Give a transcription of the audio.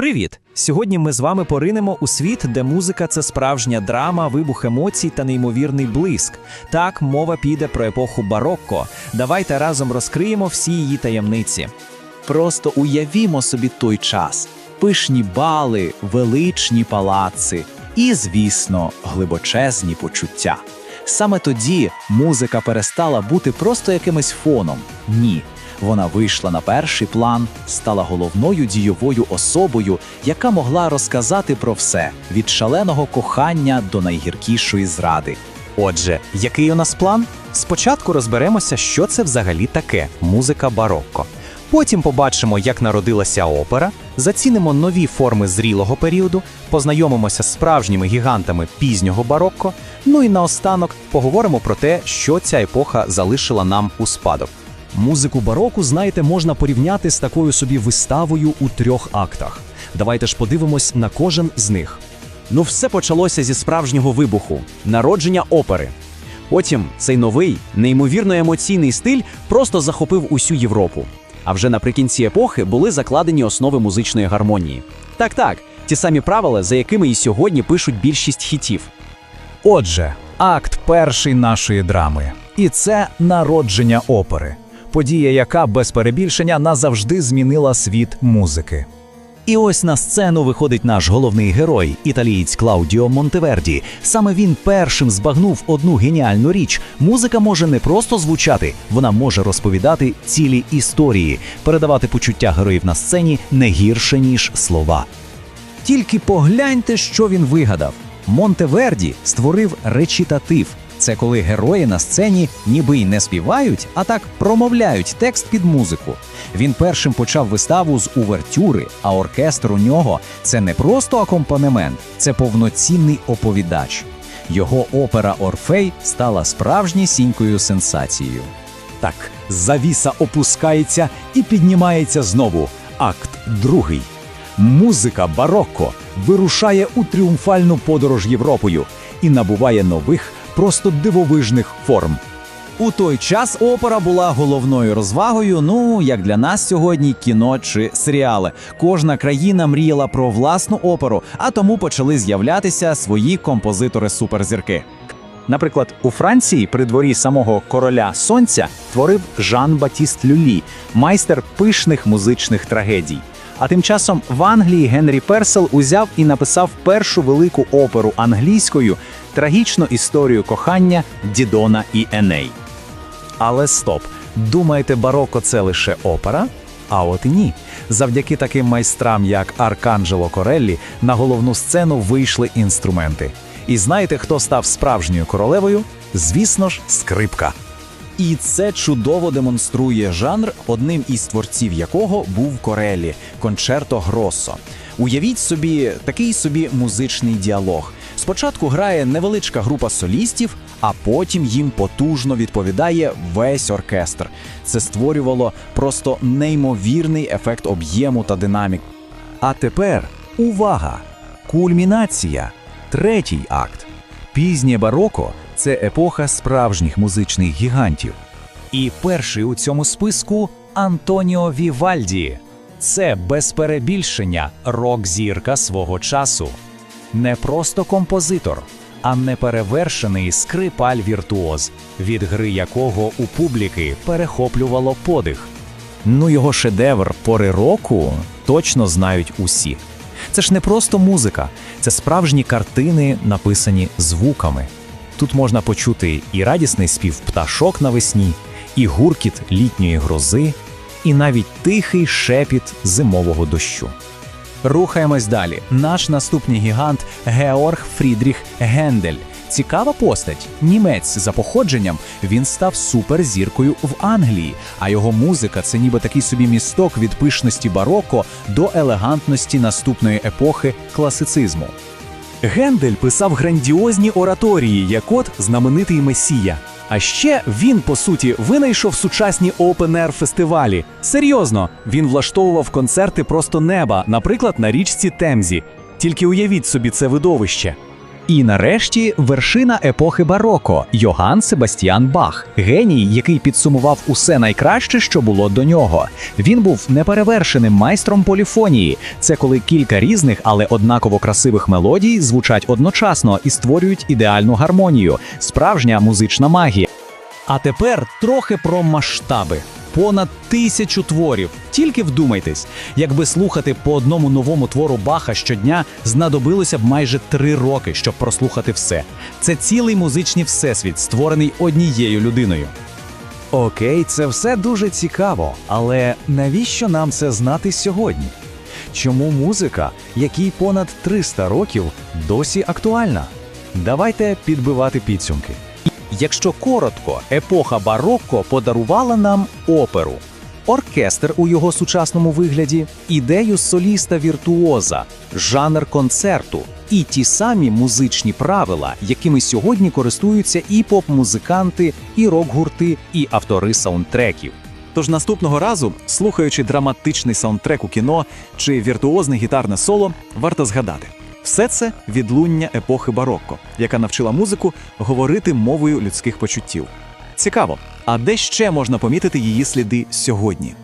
Привіт! Сьогодні ми з вами поринемо у світ, де музика це справжня драма, вибух емоцій та неймовірний блиск. Так, мова піде про епоху барокко. Давайте разом розкриємо всі її таємниці. Просто уявімо собі той час: пишні бали, величні палаци і, звісно, глибочезні почуття. Саме тоді музика перестала бути просто якимось фоном. Ні. Вона вийшла на перший план, стала головною дійовою особою, яка могла розказати про все від шаленого кохання до найгіркішої зради. Отже, який у нас план? Спочатку розберемося, що це взагалі таке музика барокко. Потім побачимо, як народилася опера, зацінимо нові форми зрілого періоду, познайомимося з справжніми гігантами пізнього барокко. Ну і наостанок поговоримо про те, що ця епоха залишила нам у спадок. Музику бароку, знаєте, можна порівняти з такою собі виставою у трьох актах. Давайте ж подивимось на кожен з них. Ну, все почалося зі справжнього вибуху народження опери. Потім цей новий, неймовірно емоційний стиль просто захопив усю Європу. А вже наприкінці епохи були закладені основи музичної гармонії. Так, так, ті самі правила, за якими і сьогодні пишуть більшість хітів. Отже, акт перший нашої драми. І це народження опери. Подія, яка без перебільшення назавжди змінила світ музики. І ось на сцену виходить наш головний герой, італієць Клаудіо Монтеверді. Саме він першим збагнув одну геніальну річ: музика може не просто звучати, вона може розповідати цілі історії, передавати почуття героїв на сцені не гірше ніж слова. Тільки погляньте, що він вигадав. Монтеверді створив речитатив. Це коли герої на сцені ніби й не співають, а так промовляють текст під музику. Він першим почав виставу з увертюри, а оркестр у нього це не просто акомпанемент, це повноцінний оповідач. Його опера Орфей стала справжнісінькою сенсацією. Так, завіса опускається і піднімається знову. Акт другий. Музика барокко вирушає у тріумфальну подорож Європою і набуває нових, просто дивовижних форм. У той час опера була головною розвагою. Ну як для нас сьогодні кіно чи серіали. Кожна країна мріяла про власну оперу, а тому почали з'являтися свої композитори-суперзірки. Наприклад, у Франції при дворі самого короля сонця творив Жан Батіст Люлі, майстер пишних музичних трагедій. А тим часом в Англії Генрі Персел узяв і написав першу велику оперу англійською трагічну історію кохання Дідона і Еней. Але стоп, думаєте, бароко це лише опера? А от ні. Завдяки таким майстрам, як Арканджело Кореллі, на головну сцену вийшли інструменти. І знаєте, хто став справжньою королевою? Звісно ж, скрипка. І це чудово демонструє жанр, одним із творців якого був Корелі кончерто Гросо. Уявіть собі такий собі музичний діалог. Спочатку грає невеличка група солістів, а потім їм потужно відповідає весь оркестр. Це створювало просто неймовірний ефект об'єму та динамік. А тепер увага! Кульмінація, третій акт. Пізнє бароко це епоха справжніх музичних гігантів. І перший у цьому списку Антоніо Вівальді. Це без перебільшення рок-зірка свого часу. Не просто композитор, а неперевершений скрипаль-віртуоз, від гри якого у публіки перехоплювало подих. Ну, його шедевр пори року точно знають усі. Це ж не просто музика, це справжні картини, написані звуками. Тут можна почути і радісний спів пташок навесні, і гуркіт літньої грози, і навіть тихий шепіт зимового дощу. Рухаємось далі. Наш наступний гігант Георг Фрідріх Гендель. Цікава постать. Німець за походженням він став суперзіркою в Англії, а його музика це ніби такий собі місток від пишності бароко до елегантності наступної епохи класицизму. Гендель писав грандіозні ораторії, як от знаменитий Месія. А ще він, по суті, винайшов сучасні опен-ер фестивалі. Серйозно, він влаштовував концерти просто неба, наприклад, на річці Темзі. Тільки уявіть собі це видовище. І нарешті вершина епохи бароко Йоганн Себастьян Бах, геній, який підсумував усе найкраще, що було до нього. Він був неперевершеним майстром поліфонії. Це коли кілька різних, але однаково красивих мелодій звучать одночасно і створюють ідеальну гармонію, справжня музична магія. А тепер трохи про масштаби. Понад тисячу творів. Тільки вдумайтесь, якби слухати по одному новому твору Баха щодня, знадобилося б майже три роки, щоб прослухати все. Це цілий музичний всесвіт, створений однією людиною. Окей, це все дуже цікаво, але навіщо нам це знати сьогодні? Чому музика, якій понад 300 років, досі актуальна? Давайте підбивати підсумки. Якщо коротко, епоха барокко подарувала нам оперу, оркестр у його сучасному вигляді, ідею соліста-віртуоза, жанр концерту і ті самі музичні правила, якими сьогодні користуються і поп-музиканти, і рок-гурти, і автори саундтреків. Тож наступного разу, слухаючи драматичний саундтрек у кіно чи віртуозне гітарне соло, варто згадати. Все це відлуння епохи барокко, яка навчила музику говорити мовою людських почуттів. Цікаво, а де ще можна помітити її сліди сьогодні?